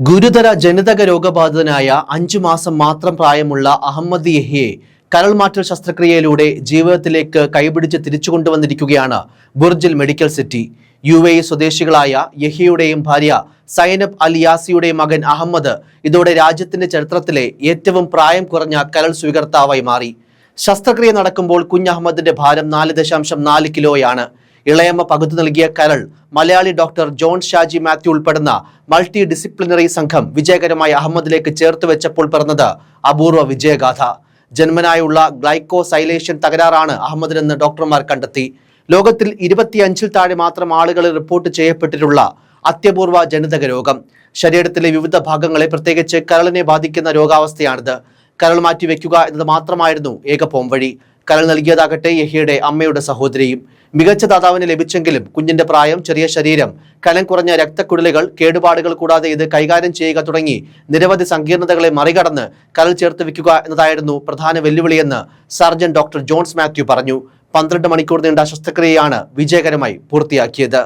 ഗുരുതര ജനിതക രോഗബാധിതനായ അഞ്ചു മാസം മാത്രം പ്രായമുള്ള അഹമ്മദ് യഹിയെ കരൾ മാറ്റൽ ശസ്ത്രക്രിയയിലൂടെ ജീവിതത്തിലേക്ക് കൈപിടിച്ച് തിരിച്ചു കൊണ്ടുവന്നിരിക്കുകയാണ് Burjeel medical city. U A സ്വദേശികളായ യഹിയുടെയും ഭാര്യ സൈനബ് അൽ യാസിയുടെയും മകൻ അഹമ്മദ് ഇതോടെ രാജ്യത്തിന്റെ ചരിത്രത്തിലെ ഏറ്റവും പ്രായം കുറഞ്ഞ കരൾ സ്വീകർത്താവായി മാറി. ശസ്ത്രക്രിയ നടക്കുമ്പോൾ കുഞ്ഞഹമ്മദിന്റെ ഭാരം നാല് ദശാംശം നാല് കിലോയാണ്. ഇളയമ്മ പകുത്തു നൽകിയ കരൾ. മലയാളി ഡോക്ടർ ജോൺ ഷാജി മാത്യു ഉൾപ്പെടുന്ന മൾട്ടി ഡിസിപ്ലിനറി സംഘം വിജയകരമായി അഹമ്മദിലേക്ക് ചേർത്ത് വെച്ചപ്പോൾ പിറന്നത് അപൂർവ വിജയഗാഥ. ജന്മനായുള്ള ഗ്ലൈക്കോസൈലേഷൻ തകരാറാണ് അഹമ്മദിനെന്ന് ഡോക്ടർമാർ കണ്ടെത്തി. ലോകത്തിൽ ഇരുപത്തിയഞ്ചിൽ താഴെ മാത്രം ആളുകളിൽ റിപ്പോർട്ട് ചെയ്യപ്പെട്ടിട്ടുള്ള അത്യപൂർവ ജനിതക രോഗം. ശരീരത്തിലെ വിവിധ ഭാഗങ്ങളെ പ്രത്യേകിച്ച് കരളിനെ ബാധിക്കുന്ന രോഗാവസ്ഥയാണിത്. കരൾ മാറ്റി വെക്കുക എന്നത് മാത്രമായിരുന്നു ഏക പോംവഴി. കരൾ നൽകിയതാകട്ടെ യഹിയുടെ അമ്മയുടെ സഹോദരിയും. മികച്ച ദാതാവിന് ലഭിച്ചെങ്കിലും കുഞ്ഞിന്റെ പ്രായം ചെറിയ ശരീരം കനം കുറഞ്ഞ രക്തക്കുഴലുകൾ കേടുപാടുകൾ കൂടാതെ ഇത് കൈകാര്യം ചെയ്യുക തുടങ്ങി നിരവധി സങ്കീർണതകളെ മറികടന്ന് കരൾ ചേർത്ത് വെക്കുക എന്നതായിരുന്നു പ്രധാന വെല്ലുവിളിയെന്ന് സർജൻ ഡോക്ടർ ജോൺസ് മാത്യു പറഞ്ഞു. പന്ത്രണ്ട് മണിക്കൂർ നീണ്ട ശസ്ത്രക്രിയയാണ് വിജയകരമായി പൂർത്തിയാക്കിയത്.